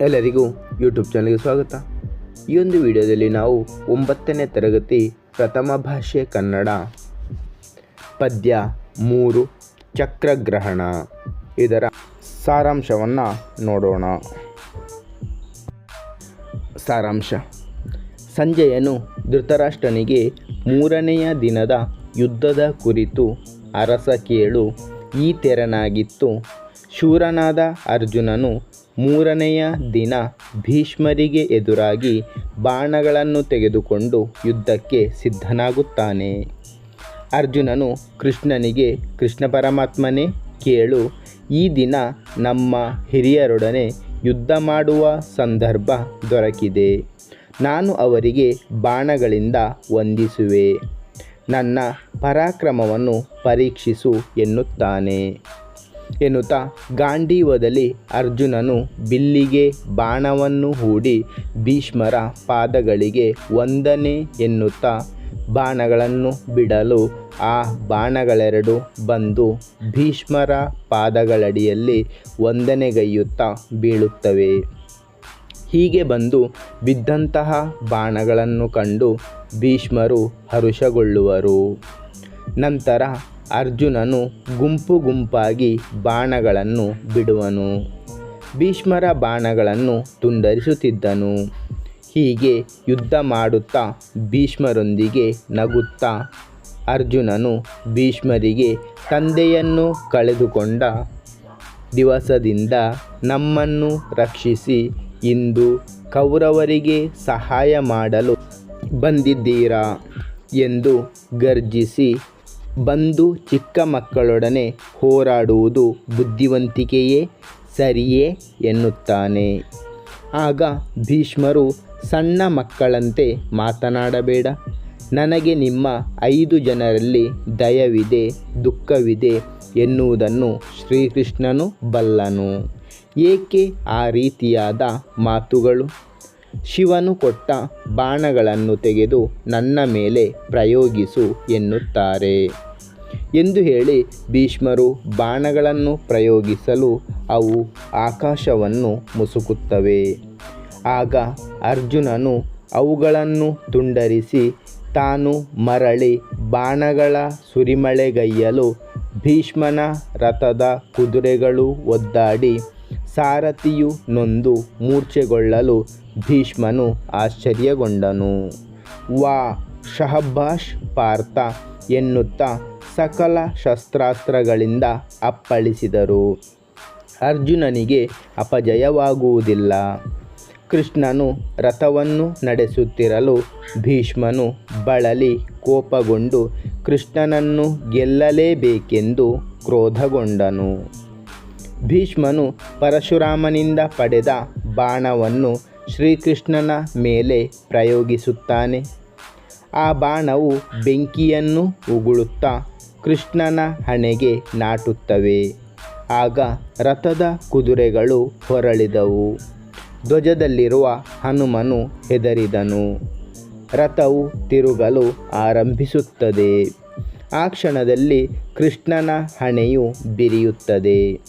ಎಲ್ಲರಿಗೂ ಯೂಟ್ಯೂಬ್ ಚಾನಲ್ಗೆ ಸ್ವಾಗತ. ಈ ಒಂದು ವಿಡಿಯೋದಲ್ಲಿ ನಾವು ಒಂಬತ್ತನೇ ತರಗತಿ ಪ್ರಥಮ ಭಾಷೆ ಕನ್ನಡ, ಪದ್ಯ ಮೂರು, ಚಕ್ರಗ್ರಹಣ. ಇದರ ಸಾರಾಂಶವನ್ನು ನೋಡೋಣ. ಸಾರಾಂಶ. ಸಂಜಯನು ಧೃತರಾಷ್ಟ್ರನಿಗೆ ಮೂರನೆಯ ದಿನದ ಯುದ್ಧದ ಕುರಿತು ಅರಸ ಕೇಳು. ಈ ತೆರನಾಗಿತ್ತು. ಶೂರನಾದ ಅರ್ಜುನನು ಮೂರನೆಯ ದಿನ ಭೀಷ್ಮರಿಗೆ ಎದುರಾಗಿ ಬಾಣಗಳನ್ನು ತೆಗೆದುಕೊಂಡು ಯುದ್ಧಕ್ಕೆ ಸಿದ್ಧನಾಗುತ್ತಾನೆ. ಅರ್ಜುನನು ಕೃಷ್ಣನಿಗೆ, ಕೃಷ್ಣ ಪರಮಾತ್ಮನೇ, ಕೇಳು, ಈ ದಿನ ನಮ್ಮ ಹಿರಿಯರೊಡನೆ ಯುದ್ಧ ಮಾಡುವ ಸಂದರ್ಭ ದೊರಕಿದೆ. ನಾನು ಅವರಿಗೆ ಬಾಣಗಳಿಂದ ವಂದಿಸುವೆ. ನನ್ನ ಪರಾಕ್ರಮವನ್ನು ಪರೀಕ್ಷಿಸು ಎನ್ನುತ್ತಾನೆ. ಎನ್ನುತ್ತಾ ಗಾಂಡೀವದಲ್ಲಿ ಅರ್ಜುನನು ಬಿಲ್ಲಿಗೆ ಬಾಣವನ್ನು ಹೂಡಿ ಭೀಷ್ಮರ ಪಾದಗಳಿಗೆ ವಂದನೆ ಎನ್ನುತ್ತಾ ಬಾಣಗಳನ್ನು ಬಿಡಲು ಆ ಬಾಣಗಳೆರಡು ಬಂದು ಭೀಷ್ಮರ ಪಾದಗಳಡಿಯಲ್ಲಿ ವಂದನೆಗೈಯುತ್ತಾ ಬೀಳುತ್ತವೆ. ಹೀಗೆ ಬಂದು ಬಿದ್ದಂತಹ ಬಾಣಗಳನ್ನು ಕಂಡು ಭೀಷ್ಮರು ಹರುಷಗೊಳ್ಳುವರು. ನಂತರ ಅರ್ಜುನನು ಗುಂಪು ಗುಂಪಾಗಿ ಬಾಣಗಳನ್ನು ಬಿಡುವನು. ಭೀಷ್ಮರ ಬಾಣಗಳನ್ನು ತುಂಡರಿಸುತ್ತಿದ್ದನು. ಹೀಗೆ ಯುದ್ಧ ಮಾಡುತ್ತಾ ಭೀಷ್ಮರೊಂದಿಗೆ ನಗುತ್ತಾ ಅರ್ಜುನನು ಭೀಷ್ಮರಿಗೆ ತಂದೆಯನ್ನು ಕಳೆದುಕೊಂಡ ದಿವಸದಿಂದ ನಮ್ಮನ್ನು ರಕ್ಷಿಸಿ ಇಂದು ಕೌರವರಿಗೆ ಸಹಾಯ ಮಾಡಲು ಬಂದಿದ್ದೀರಾ ಎಂದು ಗರ್ಜಿಸಿ ಬಂದು ಚಿಕ್ಕ ಮಕ್ಕಳೊಡನೆ ಹೋರಾಡುವುದು ಬುದ್ಧಿವಂತಿಕೆಯೇ ಸರಿಯೇ ಎನ್ನುತ್ತಾನೆ. ಆಗ ಭೀಷ್ಮರು ಸಣ್ಣ ಮಕ್ಕಳಂತೆ ಮಾತನಾಡಬೇಡ. ನನಗೆ ನಿಮ್ಮ ಐದು ಜನರಲ್ಲಿ ದಯವಿದೆ, ದುಃಖವಿದೆ ಎನ್ನುವುದನ್ನು ಶ್ರೀಕೃಷ್ಣನು ಬಲ್ಲನು. ಏಕೆ ಆ ರೀತಿಯಾದ ಮಾತುಗಳು? ಶಿವನು ಕೊಟ್ಟ ಬಾಣಗಳನ್ನು ತೆಗೆದು ನನ್ನ ಮೇಲೆ ಪ್ರಯೋಗಿಸು ಎನ್ನುತ್ತಾರೆ. ಎಂದು ಹೇಳಿ ಭೀಷ್ಮರು ಬಾಣಗಳನ್ನು ಪ್ರಯೋಗಿಸಲು ಅವು ಆಕಾಶವನ್ನು ಮುಸುಕುತ್ತವೆ. ಆಗ ಅರ್ಜುನನು ಅವುಗಳನ್ನು ತುಂಡರಿಸಿ ತಾನು ಮರಳಿ ಬಾಣಗಳ ಸುರಿಮಳೆಗೈಯಲು ಭೀಷ್ಮನ ರಥದ ಕುದುರೆಗಳು ಒದ್ದಾಡಿ ಸಾರಥಿಯು ನೊಂದು ಮೂರ್ಛೆಗೊಳ್ಳಲು ಭೀಷ್ಮನು ಆಶ್ಚರ್ಯಗೊಂಡನು. ವಾ ಶಹಬ್ಬಾಷ್ ಪಾರ್ಥ ಎನ್ನುತ್ತಾ ಸಕಲ ಶಸ್ತ್ರಾಸ್ತ್ರಗಳಿಂದ ಅಪ್ಪಳಿಸಿದರು. ಅರ್ಜುನನಿಗೆ ಅಪಜಯವಾಗುವುದಿಲ್ಲ. ಕೃಷ್ಣನು ರಥವನ್ನು ನಡೆಸುತ್ತಿರಲು ಭೀಷ್ಮನು ಬಳಲಿ ಕೋಪಗೊಂಡು ಕೃಷ್ಣನನ್ನು ಗೆಲ್ಲಲೇಬೇಕೆಂದು ಕ್ರೋಧಗೊಂಡನು. ಭೀಷ್ಮನು ಪರಶುರಾಮನಿಂದ ಪಡೆದ ಬಾಣವನ್ನು ಶ್ರೀಕೃಷ್ಣನ ಮೇಲೆ ಪ್ರಯೋಗಿಸುತ್ತಾನೆ. ಆ ಬಾಣವು ಬೆಂಕಿಯನ್ನು ಉಗುಳುತ್ತಾ ಕೃಷ್ಣನ ಹಣೆಗೆ ನಾಟುತ್ತವೆ. ಆಗ ರಥದ ಕುದುರೆಗಳು ಹೊರಳಿದವು. ಧ್ವಜದಲ್ಲಿರುವ ಹನುಮನು ಹೆದರಿದನು. ರಥವು ತಿರುಗಲು ಆರಂಭಿಸುತ್ತದೆ. ಆ ಕ್ಷಣದಲ್ಲಿ ಕೃಷ್ಣನ ಹಣೆಯು ಬಿರಿಯುತ್ತದೆ.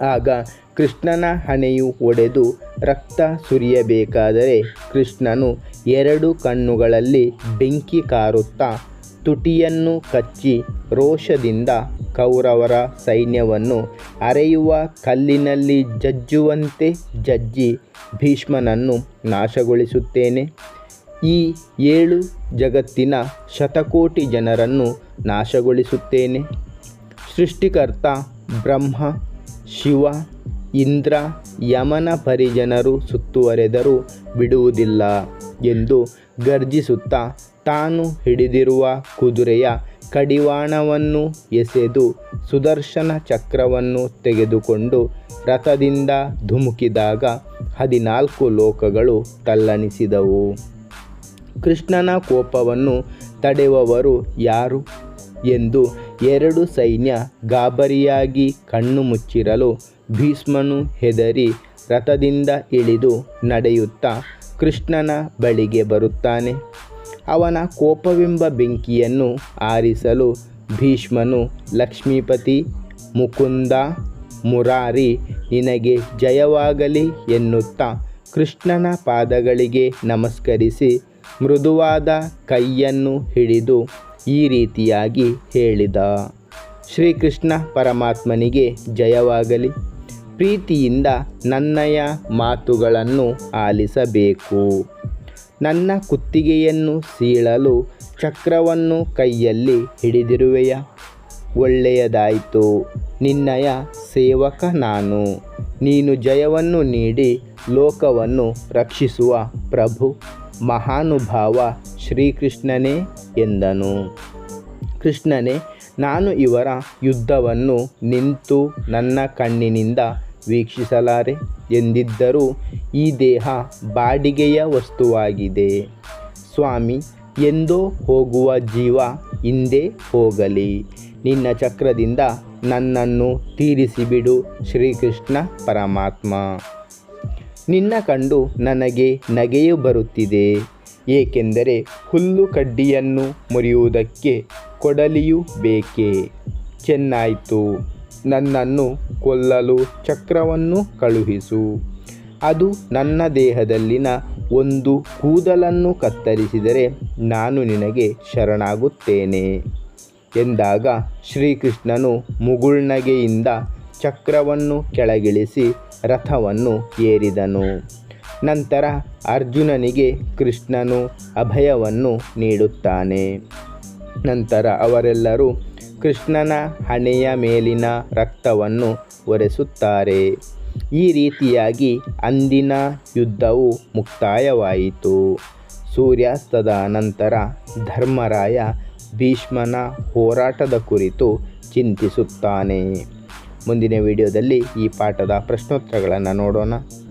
ಆಗ ಕೃಷ್ಣನ ಹಣೆಯು ಒಡೆದು ರಕ್ತ ಸುರಿಯಬೇಕಾದರೆ ಕೃಷ್ಣನು ಎರಡು ಕಣ್ಣುಗಳಲ್ಲಿ ಬೆಂಕಿ ಕಾರುತ್ತಾ ತುಟಿಯನ್ನು ಕಚ್ಚಿ ರೋಷದಿಂದ ಕೌರವರ ಸೈನ್ಯವನ್ನು ಅರೆಯುವ ಕಲ್ಲಿನಲ್ಲಿ ಜಜ್ಜುವಂತೆ ಜಜ್ಜಿ ಭೀಷ್ಮನನ್ನು ನಾಶಗೊಳಿಸುತ್ತೇನೆ. ಈ ಏಳು ಜಗತ್ತಿನ ಶತಕೋಟಿ ಜನರನ್ನು ನಾಶಗೊಳಿಸುತ್ತೇನೆ. ಸೃಷ್ಟಿಕರ್ತ ಬ್ರಹ್ಮ, ಶಿವ ಇಂದ್ರ ಯಮನ ಪರಿಜನರು ಸುತ್ತುವರೆದರೂ ಬಿಡುವುದಿಲ್ಲ ಎಂದು ಗರ್ಜಿಸುತ್ತಾ ತಾನು ಹಿಡಿದಿರುವ ಕುದುರೆಯ ಕಡಿವಾಣವನ್ನು ಎಸೆದು ಸುದರ್ಶನ ಚಕ್ರವನ್ನು ತೆಗೆದುಕೊಂಡು ರಥದಿಂದ ಧುಮುಕಿದಾಗ ಹದಿನಾಲ್ಕು ಲೋಕಗಳು ತಲ್ಲಣಿಸಿದವು. ಕೃಷ್ಣನ ಕೋಪವನ್ನು ತಡೆಯುವವರು ಯಾರು? ಎಂದು ಎರಡು ಸೈನ್ಯ ಗಾಬರಿಯಾಗಿ ಕಣ್ಣು ಮುಚ್ಚಿರಲು ಭೀಷ್ಮನು ಹೆದರಿ ರಥದಿಂದ ಇಳಿದು ನಡೆಯುತ್ತಾ ಕೃಷ್ಣನ ಬಳಿಗೆ ಬರುತ್ತಾನೆ. ಅವನ ಕೋಪವೆಂಬ ಬೆಂಕಿಯನ್ನು ಆರಿಸಲು ಭೀಷ್ಮನು ಲಕ್ಷ್ಮೀಪತಿ, ಮುಕುಂದ, ಮುರಾರಿ ನಿನಗೆ ಜಯವಾಗಲಿ ಎನ್ನುತ್ತಾ ಕೃಷ್ಣನ ಪಾದಗಳಿಗೆ ನಮಸ್ಕರಿಸಿ ಮೃದುವಾದ ಕೈಯನ್ನು ಹಿಡಿದು ಈ ರೀತಿಯಾಗಿ ಹೇಳಿದ. ಶ್ರೀಕೃಷ್ಣ ಪರಮಾತ್ಮನಿಗೆ ಜಯವಾಗಲಿ. ಪ್ರೀತಿಯಿಂದ ನನ್ನಯ ಮಾತುಗಳನ್ನು ಆಲಿಸಬೇಕು. ನನ್ನ ಕುತ್ತಿಗೆಯನ್ನು ಸೀಳಲು ಚಕ್ರವನ್ನು ಕೈಯಲ್ಲಿ ಹಿಡಿದಿರುವೆಯ. ಒಳ್ಳೆಯದಾಯಿತು. ನಿನ್ನಯ ಸೇವಕ ನಾನು. ನೀನು ಜಯವನ್ನು ನೀಡಿ ಲೋಕವನ್ನು ರಕ್ಷಿಸುವ ಪ್ರಭು, ಮಹಾನುಭಾವ ಶ್ರೀಕೃಷ್ಣನೇ ಎಂದನು. ಕೃಷ್ಣನೇ, ನಾನು ಇವರ ಯುದ್ಧವನ್ನು ನಿಂತು ನನ್ನ ಕಣ್ಣಿನಿಂದ ವೀಕ್ಷಿಸಲಾರೆ ಎಂದಿದ್ದರೂ ಈ ದೇಹ ಬಾಡಿಗೆಯ ವಸ್ತುವಾಗಿದೆ. ಸ್ವಾಮಿ, ಎಂದೋ ಹೋಗುವ ಜೀವ ಹಿಂದೆ ಹೋಗಲಿ. ನಿನ್ನ ಚಕ್ರದಿಂದ ನನ್ನನ್ನು ತೀರಿಸಿಬಿಡು ಶ್ರೀಕೃಷ್ಣ ಪರಮಾತ್ಮ. ನಿನ್ನ ಕಂಡು ನನಗೆ ನಗೆಯು ಬರುತ್ತಿದೆ. ಏಕೆಂದರೆ ಹುಲ್ಲು ಕಡ್ಡಿಯನ್ನು ಮುರಿಯುವುದಕ್ಕೆ ಕೊಡಲಿಯೂ ಬೇಕೇ? ಚೆನ್ನಾಯಿತು. ನನ್ನನ್ನು ಕೊಲ್ಲಲು ಚಕ್ರವನ್ನು ಕಳುಹಿಸು. ಅದು ನನ್ನ ದೇಹದಲ್ಲಿನ ಒಂದು ಕೂದಲನ್ನು ಕತ್ತರಿಸಿದರೆ ನಾನು ನಿನಗೆ ಶರಣಾಗುತ್ತೇನೆ. ಎಂದಾಗ ಶ್ರೀಕೃಷ್ಣನು ಮುಗುಳ್ನಗೆಯಿಂದ ಚಕ್ರವನ್ನು ಕೆಳಗಿಳಿಸಿ ರಥವನ್ನು ಏರಿದನು. ನಂತರ ಅರ್ಜುನನಿಗೆ ಕೃಷ್ಣನು ಅಭಯವನ್ನು ನೀಡುತ್ತಾನೆ. ನಂತರ ಅವರೆಲ್ಲರೂ ಕೃಷ್ಣನ ಹಣೆಯ ಮೇಲಿನ ರಕ್ತವನ್ನು ಒರೆಸುತ್ತಾರೆ. ಈ ರೀತಿಯಾಗಿ ಅಂದಿನ ಯುದ್ಧವು ಮುಕ್ತಾಯವಾಯಿತು. ಸೂರ್ಯಾಸ್ತದ ನಂತರ ಧರ್ಮರಾಯ ಭೀಷ್ಮನ ಹೋರಾಟದ ಕುರಿತು ಚಿಂತಿಸುತ್ತಾನೆ. ಮುಂದಿನ ವಿಡಿಯೋದಲ್ಲಿ ಈ ಪಾಠದ ಪ್ರಶ್ನೋತ್ತರಗಳನ್ನು ನೋಡೋಣ.